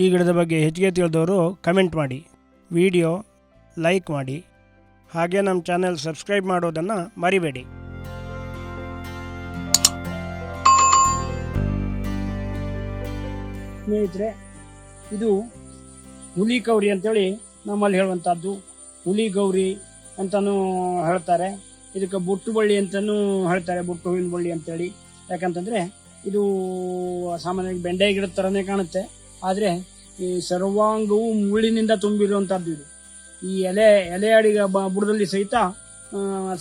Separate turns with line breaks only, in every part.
ಈ ಗಿಡದ ಬಗ್ಗೆ ಹೆಚ್ಚಿಗೆ ತಿಳಿದವರು ಕಮೆಂಟ್ ಮಾಡಿ, ವಿಡಿಯೋ ಲೈಕ್ ಮಾಡಿ, ಹಾಗೆ ನಮ್ಮ ಚಾನೆಲ್ ಸಬ್ಸ್ಕ್ರೈಬ್ ಮಾಡೋದನ್ನು ಮರಿಬೇಡಿ. ಸ್ನೇಹಿತರೆ, ಇದು ಹುಲಿ ಗೌರಿ ಅಂತೇಳಿ ನಮ್ಮಲ್ಲಿ ಹೇಳುವಂಥದ್ದು. ಹುಲಿ ಗೌರಿ ಅಂತಲೂ ಹೇಳ್ತಾರೆ. ಇದಕ್ಕೆ ಬುಟ್ಟು ಬಳ್ಳಿ ಅಂತಲೂ ಹೇಳ್ತಾರೆ ಬುಟ್ಟು ಹೂವಿನ ಬಳ್ಳಿ ಅಂತೇಳಿ. ಯಾಕಂತಂದರೆ ಇದು ಸಾಮಾನ್ಯವಾಗಿ ಬೆಂಡೆ ಗಿಡದ ಥರನೇ ಕಾಣುತ್ತೆ. ಆದರೆ ಈ ಸರ್ವಾಂಗವು ಮುಳ್ಳಿನಿಂದ ತುಂಬಿರುವಂಥದ್ದು ಇದು. ಈ ಎಲೆ ಎಲೆ ಅಡಿಗ ಬುಡದಲ್ಲಿ ಸಹಿತ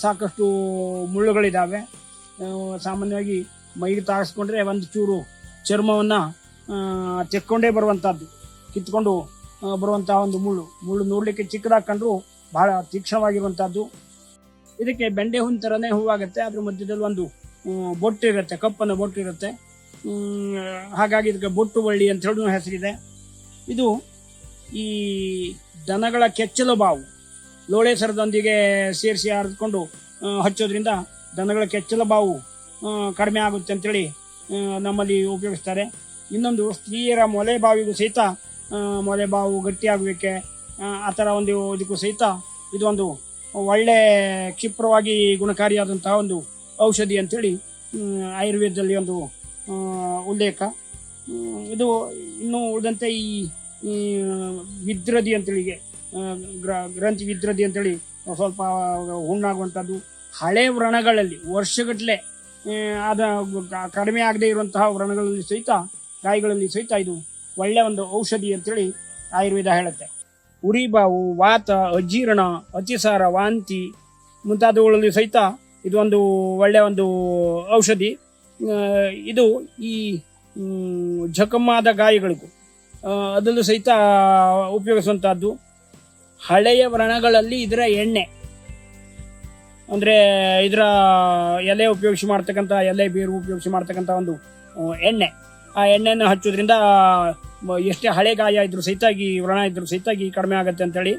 ಸಾಕಷ್ಟು ಮುಳ್ಳುಗಳಿದ್ದಾವೆ ಸಾಮಾನ್ಯವಾಗಿ ಮೈಗೆ ತಾಗಿಸ್ಕೊಂಡ್ರೆ ಒಂದು ಚೂರು ಚರ್ಮವನ್ನು ತೆಕ್ಕೊಂಡೇ ಬರುವಂಥದ್ದು ಕಿತ್ಕೊಂಡು ಬರುವಂತಹ ಒಂದು ಮುಳ್ಳು. ಮುಳ್ಳು ನೋಡಲಿಕ್ಕೆ ಚಿಕ್ಕದಾಗಿ ಕಂಡ್ರು ಬಹಳ ತೀಕ್ಷ್ಣವಾಗಿರುವಂಥದ್ದು ಇದಕ್ಕೆ ಬೆಂಡೆ ಹೂವಿನ ಥರನೇ ಹೂವಾಗುತ್ತೆ. ಅದ್ರ ಮಧ್ಯದಲ್ಲಿ ಒಂದು ಬೊಟ್ಟಿರುತ್ತೆ ಬೊಟ್ಟು ಇರುತ್ತೆ. ಹಾಗಾಗಿ ಇದಕ್ಕೆ ಬೊಟ್ಟು ಬಳ್ಳಿ ಅಂತ ಹೇಳಿ ಹೆಸರಿದೆ. ಇದು ಈ ದನಗಳ ಕೆಚ್ಚಲು ಬಾವು. ಲೋಳೆ ಸರದೊಂದಿಗೆ ಸೇರಿಸಿ ಹರಿದುಕೊಂಡು ಹಚ್ಚೋದ್ರಿಂದ ದನಗಳ ಕೆಚ್ಚಲ ಬಾವು ಕಡಿಮೆ ಆಗುತ್ತೆ ಅಂತೇಳಿ ನಮ್ಮಲ್ಲಿ ಉಪಯೋಗಿಸ್ತಾರೆ. ಇನ್ನೊಂದು ಸ್ತ್ರೀಯರ ಮೊಲೆ ಬಾವಿಗೂ ಸಹಿತ ಮೊಲೆ ಬಾವು ಗಟ್ಟಿಯಾಗಲಿಕ್ಕೆ ಆ ಥರ ಒಂದು ಇದಕ್ಕೂ ಸಹಿತ ಇದೊಂದು ಒಳ್ಳೆ ಕ್ಷಿಪ್ರವಾಗಿ ಗುಣಕಾರಿಯಾದಂತಹ ಒಂದು ಔಷಧಿ ಅಂತೇಳಿ ಆಯುರ್ವೇದದಲ್ಲಿ ಒಂದು ಉಲ್ಲೇಖ. ಇದು ಇನ್ನು ಉಳಿದಂತೆ ಈ ವಿದ್ರದಿ ಅಂತೇಳಿ ಗ್ರ- ಗ್ರಂಥಿ ವಿದ್ರದಿ ಅಂತೇಳಿ ಸ್ವಲ್ಪ ಹುಣ್ಣಾಗುವಂಥದ್ದು. ಹಳೆ ವ್ರಣಗಳಲ್ಲಿ ವರ್ಷಗಟ್ಟಲೆ ಆದ, ಕಡಿಮೆ ಆಗದೆ ಇರುವಂತಹ ವ್ರಣಗಳಲ್ಲಿ ಸಹಿತ ಗಾಯಗಳಲ್ಲಿ ಸಹಿತ ಇದು ಒಳ್ಳೆ ಒಂದು ಔಷಧಿ ಅಂತೇಳಿ ಆಯುರ್ವೇದ ಹೇಳುತ್ತೆ. ಉರಿಬಾವು, ವಾತ, ಅಜೀರ್ಣ, ಅತಿಸಾರ, ವಾಂತಿ ಮುಂತಾದವುಗಳಲ್ಲಿ ಸಹಿತ ಇದು ಒಂದು ಒಳ್ಳೆಯ ಒಂದು ಔಷಧಿ. ಇದು ಈ ಜಖಮ್ಮಾದ ಗಾಯಗಳಿಗೂ ಅದರಲ್ಲೂ ಸಹಿತ ಉಪಯೋಗಿಸುವಂಥದ್ದು ಹಳೆಯ ವ್ರಣಗಳಲ್ಲಿ ಇದರ ಎಣ್ಣೆ. ಅಂದರೆ ಇದರ ಎಲೆ ಉಪಯೋಗಿಸಿ ಮಾಡ್ತಕ್ಕಂಥ, ಎಲೆ ಬೇರು ಉಪಯೋಗಿಸಿ ಮಾಡ್ತಕ್ಕಂಥ ಒಂದು ಎಣ್ಣೆ. ಆ ಎಣ್ಣೆಯನ್ನು ಹಚ್ಚೋದ್ರಿಂದ ಎಷ್ಟೇ ಹಳೆ ಗಾಯ ಇದ್ರೂ ಸಹಿತ ಈ ವ್ರಣ ಇದ್ರೂ ಸಹಿತ ಈ ಕಡಿಮೆ ಆಗುತ್ತೆ ಅಂತೇಳಿ.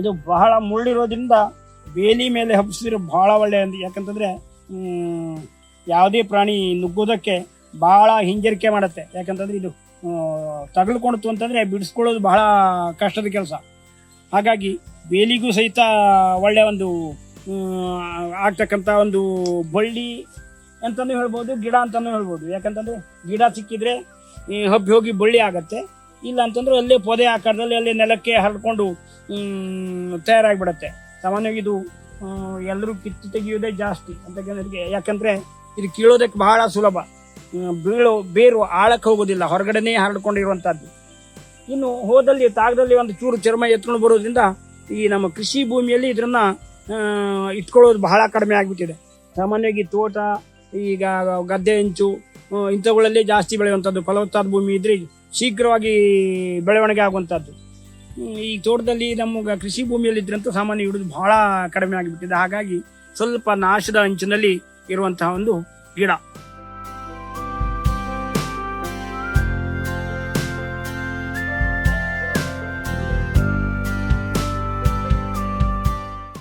ಇದು ಬಹಳ ಮುಳ್ಳಿರೋದ್ರಿಂದ ಬೇಲಿ ಮೇಲೆ ಹಬ್ಬಿಸಿದ್ರೆ ಬಹಳ ಒಳ್ಳೆಯ ಯಾಕಂತಂದ್ರೆ ಯಾವುದೇ ಪ್ರಾಣಿ ನುಗ್ಗೋದಕ್ಕೆ ಬಹಳ ಹಿಂಜರಿಕೆ ಮಾಡುತ್ತೆ. ಯಾಕಂತಂದ್ರೆ ಇದು ತಗಲ್ಕೊಳ್ತು ಅಂತಂದ್ರೆ ಬಿಡಿಸ್ಕೊಳ್ಳೋದು ಬಹಳ ಕಷ್ಟದ ಕೆಲಸ. ಹಾಗಾಗಿ ಬೇಲಿಗೂ ಸಹಿತ ಒಳ್ಳೆ ಒಂದು ಆಗ್ತಕ್ಕಂಥ ಒಂದು ಬಳ್ಳಿ ಅಂತಲೂ ಹೇಳ್ಬೋದು, ಗಿಡ ಅಂತಲೂ ಹೇಳ್ಬೋದು. ಯಾಕಂತಂದ್ರೆ ಗಿಡ ಸಿಕ್ಕಿದ್ರೆ ಹಬ್ಬಿ ಹೋಗಿ ಬಳ್ಳಿ ಆಗತ್ತೆ. ಇಲ್ಲ ಅಂತಂದ್ರೆ ಅಲ್ಲೇ ಪೊದೆ ಆಕಾರದಲ್ಲಿ ಅಲ್ಲೇ ನೆಲಕ್ಕೆ ಹರಡ್ಕೊಂಡು ತಯಾರಾಗಿಬಿಡತ್ತೆ. ಸಾಮಾನ್ಯವಾಗಿ ಇದು ಎಲ್ಲರೂ ಕಿತ್ತು ತೆಗೆಯೋದೇ ಜಾಸ್ತಿ ಅಂತ ಯಾಕಂದ್ರೆ ಇದು ಕೀಳೋದಕ್ಕೆ ಬಹಳ ಸುಲಭ. ಬೀಳು ಬೇರು ಆಳಕ್ಕೆ ಹೋಗೋದಿಲ್ಲ ಹೊರಗಡೆನೇ ಹರಡ್ಕೊಂಡಿರುವಂತಹದ್ದು ಇನ್ನು ಹೋದಲ್ಲಿ, ತಾಗದಲ್ಲಿ ಒಂದು ಚೂರು ಚರ್ಮ ಎತ್ಕೊಂಡು ಬರೋದ್ರಿಂದ ಈ ನಮ್ಮ ಕೃಷಿ ಭೂಮಿಯಲ್ಲಿ ಇದನ್ನ ಇಟ್ಕೊಳ್ಳೋದು ಬಹಳ ಕಡಿಮೆ ಆಗಿಬಿಟ್ಟಿದೆ. ಸಾಮಾನ್ಯವಾಗಿ ತೋಟ, ಈಗ ಗದ್ದೆ ಹೆಂಚು ಇಂಥವುಗಳಲ್ಲಿ ಜಾಸ್ತಿ ಬೆಳೆಯುವಂಥದ್ದು, ಫಲವತ್ತಾದ ಭೂಮಿ ಇದ್ರೆ ಶೀಘ್ರವಾಗಿ ಬೆಳವಣಿಗೆ ಆಗುವಂಥದ್ದು. ಈ ತೋಟದಲ್ಲಿ ನಮ್ಮ ಕೃಷಿ ಭೂಮಿಯಲ್ಲಿ ಇದ್ರಂತೂ ಸಾಮಾನ್ಯ ಹಿಡಿದು ಬಹಳ ಕಡಿಮೆ ಆಗಿಬಿಟ್ಟಿದೆ. ಹಾಗಾಗಿ ಸ್ವಲ್ಪ ನಾಶದ ಅಂಚಿನಲ್ಲಿ ಇರುವಂತಹ ಒಂದು ಗಿಡ.